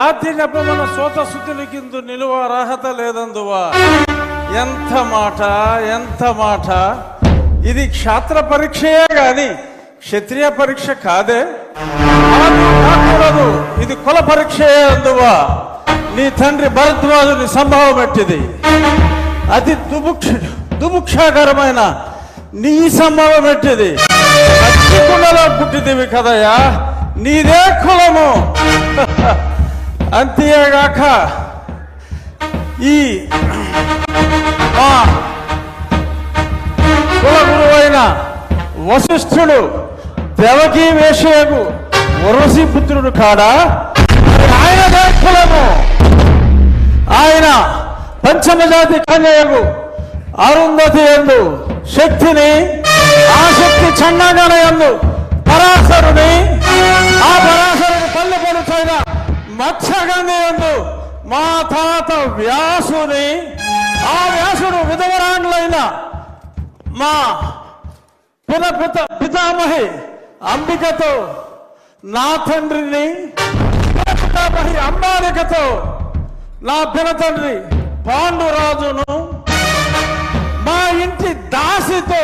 ఆది మన సోత శుద్ధునికిందు నిలువ అర్హత లేదందువా? ఎంత మాట ఎంత మాట? ఇది క్షాత్ర పరీక్షయే గాని క్షత్రియ పరీక్ష కాదే. కాకూడదు. ఇది కుల పరీక్షయే అందువా. నీ తండ్రి భరద్వాజుని సంభావం పెట్టింది అతి దుభుక్ష దుభుక్షాకరమైన నీ సంభావం పెట్టింది కుండలో పుట్టిదివి కదయ్యా. నీదే కులము. అంతేగాక ఈ మా కుల గురువైన వశిష్ఠుడు దేవకీ వేషయకు వరసి పుత్రుడు కాడా? ఆయన ఆయనదే కులము? ఆయన పంచమజాతి కన్యకు అరుంధతి ఎందు శక్తిని ఆ శక్తి చండాగణ ఎందు ఎందు మా తాత వ్యాసుని ఆ వ్యాసుడు విధవరాండ్లైన మా పునపిత పిత పితామహి అంబికతో నా తండ్రిని పితామహి అంబాలికతో నా పినతండ్రి పాండురాజును మా ఇంటి దాసితో